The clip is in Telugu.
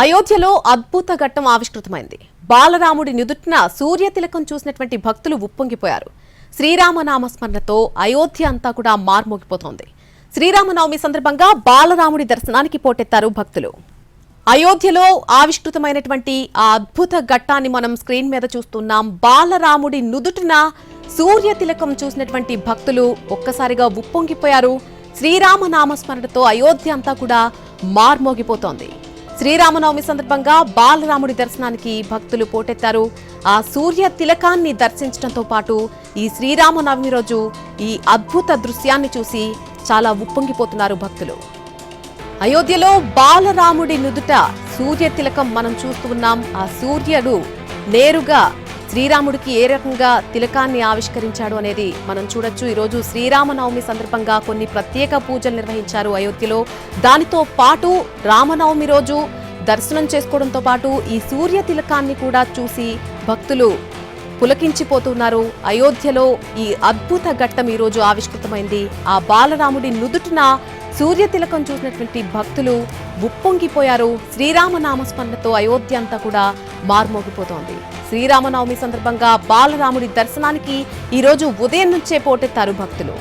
అయోధ్యలో అద్భుత ఘట్టం ఆవిష్కృతమైంది. బాలరాముడి నుదుటిన సూర్య తిలకం చూసినటువంటి భక్తులు ఉప్పొంగిపోయారు. శ్రీరామనామ స్మరణతో అయోధ్య అంతా కూడా మార్మోగిపోతోంది. శ్రీరామనవమి సందర్భంగా బాలరాముడి దర్శనానికి పోటెత్తారు భక్తులు. అయోధ్యలో ఆవిష్కృతమైనటువంటి ఆ అద్భుత ఘట్టాన్ని మనం స్క్రీన్ మీద చూస్తున్నాం. బాలరాముడి నుదుటిన సూర్య తిలకం చూసినటువంటి భక్తులు ఒక్కసారిగా ఉప్పొంగిపోయారు. శ్రీరామ నామస్మరణతో అయోధ్య అంతా కూడా మార్మోగిపోతోంది. శ్రీరామనవమి సందర్భంగా బాలరాముడి దర్శనానికి భక్తులు పోటెత్తారు. ఆ సూర్య తిలకాన్ని దర్శించడంతో పాటు ఈ శ్రీరామనవమి రోజు ఈ అద్భుత దృశ్యాన్ని చూసి చాలా ఉప్పొంగిపోతున్నారు భక్తులు. అయోధ్యలో బాలరాముడి నుదుట సూర్య తిలకం మనం చూస్తూ ఉన్నాం. ఆ సూర్యుడు నేరుగా శ్రీరాముడికి ఏ రకంగా తిలకాన్ని ఆవిష్కరించాడు అనేది మనం చూడొచ్చు. ఈరోజు శ్రీరామనవమి సందర్భంగా కొన్ని ప్రత్యేక పూజలు నిర్వహించారు అయోధ్యలో. దానితో పాటు రామనవమి రోజు దర్శనం చేసుకోవడంతో పాటు ఈ సూర్య తిలకాన్ని కూడా చూసి భక్తులు పులకించిపోతున్నారు. అయోధ్యలో ఈ అద్భుత ఘట్టం ఈ రోజు ఆవిష్కృతమైంది. ఆ బాలరాముడి నుదుటిన సూర్య తిలకం చూసినటువంటి భక్తులు ఉప్పొంగిపోయారు. శ్రీరామనామస్మరణతో అయోధ్య అంతా కూడా మార్మోగిపోతోంది. శ్రీరామనవమి సందర్భంగా బాలరాముడి దర్శనానికి ఈ రోజు ఉదయం నుంచే పోటెత్తారు భక్తులు.